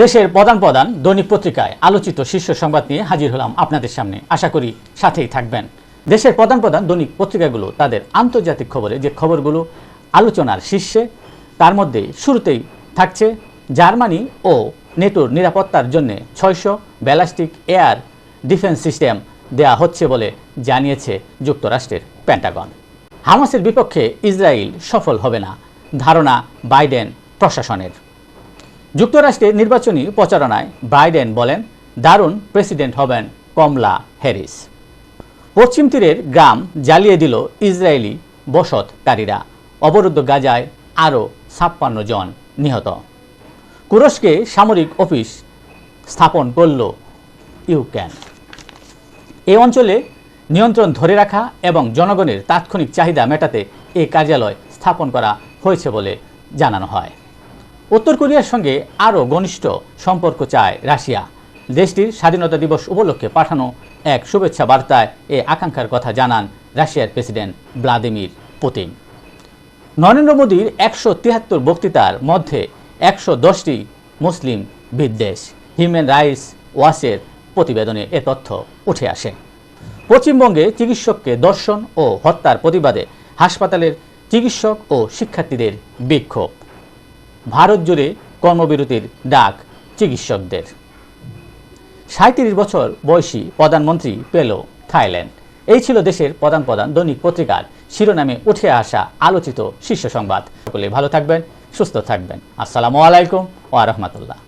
দেশের প্রধান প্রধান দৈনিক পত্রিকায় আলোচিত শীর্ষ সংবাদ নিয়ে হাজির হলাম আপনাদের সামনে। আশা করি সাথেই থাকবেন। দেশের প্রধান প্রধান দৈনিক পত্রিকাগুলো তাদের আন্তর্জাতিক খবরে যে খবরগুলো আলোচনার শীর্ষে, তার মধ্যে শুরুতেই থাকছে জার্মানি ও নেটোর নিরাপত্তার জন্য ছয়শো ব্যালাস্টিক এয়ার ডিফেন্স সিস্টেম দেয়া হচ্ছে বলে জানিয়েছে যুক্তরাষ্ট্রের প্যান্টাগন। হামাসের বিপক্ষে ইসরায়েল সফল হবে না, ধারণা বাইডেন প্রশাসনের। যুক্তরাষ্ট্রের নির্বাচনী প্রচারণায় বাইডেন বলেন, দারুণ প্রেসিডেন্ট হবেন কমলা হ্যারিস। পশ্চিম তীরের গ্রাম জ্বালিয়ে দিল ইসরায়েলি বসতকারীরা। অবরুদ্ধ গাজায় আরও ছাপ্পান্ন জন নিহত। কুরস্কে সামরিক অফিস স্থাপন করল ইউক্রেন। এই অঞ্চলে নিয়ন্ত্রণ ধরে রাখা এবং জনগণের তাৎক্ষণিক চাহিদা মেটাতে এই কার্যালয় স্থাপন করা হয়েছে বলে জানানো হয়। উত্তর কোরিয়ার সঙ্গে আরও ঘনিষ্ঠ সম্পর্ক চায় রাশিয়া। দেশটির স্বাধীনতা দিবস উপলক্ষে পাঠানো এক শুভেচ্ছা বার্তায় এ আকাঙ্ক্ষার কথা জানান রাশিয়ার প্রেসিডেন্ট ভ্লাদিমির পুতিন। নরেন্দ্র মোদীর একশো তিয়াত্তর বক্তৃতার মধ্যে একশো দশটি মুসলিম বিদ্বেষ, হিউম্যান রাইটস ওয়াচের প্রতিবেদনে এ তথ্য উঠে আসে। পশ্চিমবঙ্গে চিকিৎসককে দর্শন ও হত্যার প্রতিবাদে হাসপাতালের চিকিৎসক ও শিক্ষার্থীদের বিক্ষোভ। ভারত জুড়ে কর্মবিরতির ডাক চিকিৎসকদের। সাঁত্রিশ বছর বয়সী প্রধানমন্ত্রী পেল, থাইল্যান্ড। এই ছিল দেশের প্রধান প্রধান দৈনিক পত্রিকার শিরোনামে উঠে আসা আলোচিত শীর্ষ সংবাদ। সকলে ভালো থাকবেন, সুস্থ থাকবেন। আসসালামু আলাইকুম ও রাহমাতুল্লাহ।